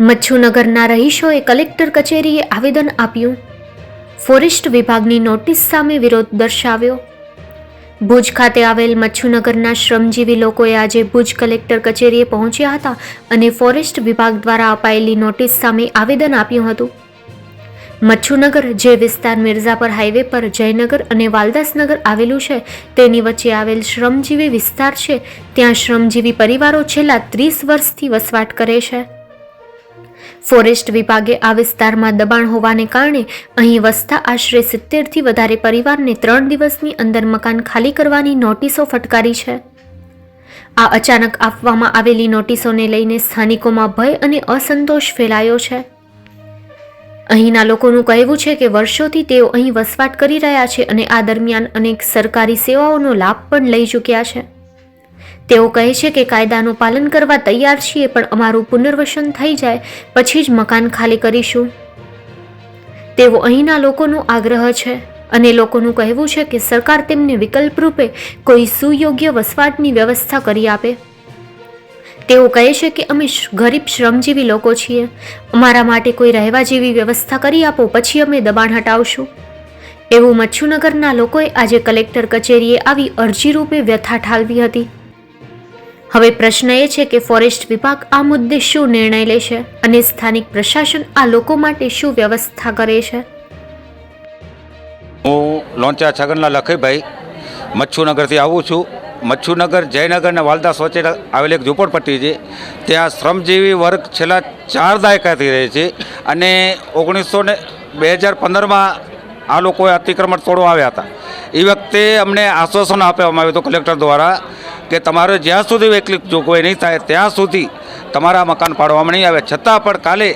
મચ્છુનગરના રહીશોએ collector કચેરીએ આવેદન આપ્યું. ફોરેસ્ટ વિભાગની નોટિસ સામે વિરોધ દર્શાવ્યો. ભુજ ખાતે આવેલ મચ્છુનગરના શ્રમજીવી લોકોએ આજે ભુજ કલેક્ટર કચેરીએ પહોંચ્યા હતા અને ફોરેસ્ટ વિભાગ દ્વારા અપાયેલી નોટિસ સામે આવેદન આપ્યું હતું. મચ્છુનગર, જે વિસ્તાર મિર્ઝાપર હાઈવે પર જયનગર અને વાલદાસનગર આવેલું છે, તેની વચ્ચે આવેલ શ્રમજીવી વિસ્તાર છે. ત્યાં શ્રમજીવી પરિવારો છેલ્લા ત્રીસ વર્ષથી વસવાટ કરે છે. ફોરેસ્ટ વિભાગે આ વિસ્તારમાં દબાણ હોવાને કારણે અહીં વસતા આશરે સિત્તેરથી વધારે પરિવારને ત્રણ દિવસની અંદર મકાન ખાલી કરવાની નોટિસો ફટકારી છે. આ અચાનક આપવામાં આવેલી નોટિસોને લઈને સ્થાનિકોમાં ભય અને અસંતોષ ફેલાયો છે. અહીંના લોકોનું કહેવું છે કે વર્ષોથી તેઓ અહીં વસવાટ કરી રહ્યા છે અને આ દરમિયાન અનેક સરકારી સેવાઓનો લાભ પણ લઈ ચૂક્યા છે. તેઓ કહે છે કે કાયદાનું પાલન કરવા તૈયાર છીએ, પણ અમારું પુનર્વસન થઈ જાય, પછી જ મકાન ખાલી કરીશું. તેવો અહીંના લોકોનો આગ્રહ છે અને લોકોનું કહેવું છે કે સરકાર તેમને વિકલ્પ રૂપે કોઈ સુયોગ્ય વસવાટની વ્યવસ્થા કરી આપે. તેઓ કહે છે કે અમે ગરીબ શ્રમજીવી લોકો છીએ. અમારા માટે કોઈ રહેવા જેવી વ્યવસ્થા કરી આપો, પછી અમે દબાણ હટાવશું. એવું મચ્છુનગરના લોકોએ આજે કલેક્ટર કચેરીએ આવી અરજી રૂપે વ્યથા ઠાલવી હતી. હવે પ્રશ્ન એ છે કે ફોરેસ્ટ વિભાગ આ મુદ્દે શું નિર્ણય લેશે અને સ્થાનિક પ્રશાસન આ લોકો માટે શું વ્યવસ્થા કરે છે? હું લોંચા છગનલા લખીભાઈ મચ્છુનગરથી આવું છું. મચ્છુનગર, જયનગર અને વાલદાસ વચ્ચે આવેલી એક ઝૂંપડપટ્ટી છે. ત્યાં શ્રમજીવી વર્ગ છેલ્લા ચાર દાયકાથી રહે છે અને ઓગણીસો ને બે હજાર પંદરમાં આ લોકોએ અતિક્રમણ તોડવા આવ્યા હતા. એ વખતે અમને આશ્વાસન આપવામાં આવ્યું હતું કલેક્ટર દ્વારા કે તમારે જ્યાં સુધી વૈકલ્પિક જોગવાઈ નહીં થાય, ત્યાં સુધી તમારા મકાન પાડવામાં નહીં આવે. છતાં પણ કાલે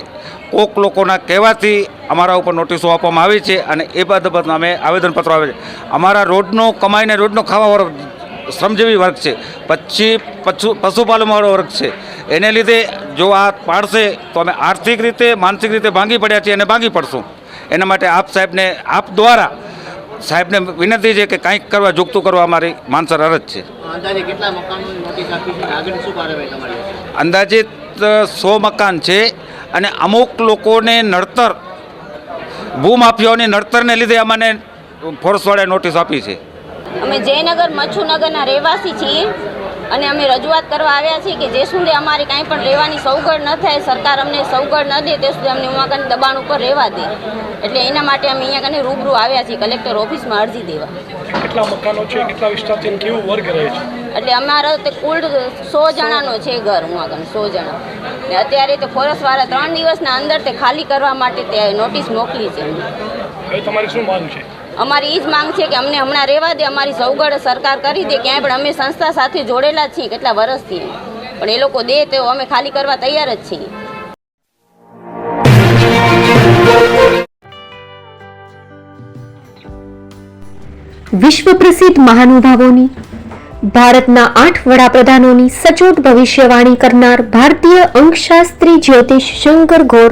કોક લોકોના કહેવાથી અમારા ઉપર નોટિસો આપવામાં આવી છે અને એ બાબત અમે આવેદનપત્રો આવે છે. અમારા રોડનો કમાઈને રોડનો ખાવાવાળો શ્રમજીવી વર્ગ છે. પછી પશુ, પશુપાલનવાળો વર્ગ છે. એને લીધે જો આ પાડશે તો અમે આર્થિક રીતે, માનસિક રીતે ભાંગી પડ્યા છીએ અને ભાંગી પડશું. એના માટે આપ સાહેબને, આપ દ્વારા સાહેબને વિનંતી છે કે કંઈક કરવા જોગતું કરવા અમારી માનસર અરજ છે. અંદાજે કેટલા મકાનોની નોટિસ આપી છે? આગળ શું કાર્યવાહી તમારી હશે? અંદાજિત સો મકાન છે અને અમુક લોકોને નડતર ભૂમાફિયાઓની નડતરને લીધે અમને ફોર્સવાળાએ નોટિસ આપી છે. અમે જયનગર મચ્છુનગરના રહેવાસી છીએ. અને અમે રજૂઆત કરવા આવ્યા છીએ કે જે સુધી અમારે કાંઈ પણ રહેવાની સવગડ ન થાય સરકાર અમને સવગડ ન દે તે સુધી અમને ઉમાકાની દબાણ ઉપર રહેવા દે. એટલે એના માટે અમે અહીંયા કને રૂબરૂ આવ્યા છીએ કલેક્ટર ઓફિસમાં અરજી દેવા. કેટલા મકાનો છે કેટલા વિસ્તારથી કેવું વર્ગ રહે છે? એટલે અમારો તે કુલ સો જણાનો છે ઘર ઉમાકન સો જણા. ને અત્યારે તો ફોરેસ્ટવાળા ત્રણ દિવસના અંદર તે ખાલી કરવા માટે તે નોટિસ મોકલી છે. તમારી શું માંગ છે? અમારી એ જ માંગ છે કે અમને હમણાં રહેવા દે, અમારી સવગડ સરકાર કરી દે, ક્યાંય પણ અમે સંસ્થા સાથે જોડેલા છીએ કેટલા વર્ષથી પણ એ લોકો દે તો અમે ખાલી કરવા તૈયાર જ છીએ. વિશ્વ પ્રસિદ્ધ મહાનુભાવોની, ભારતના આઠ વડાપ્રધાનોની સચોટ ભવિષ્યવાણી કરનાર ભારતીય અંકશાસ્ત્રી જ્યોતિષ શંકર ઘોર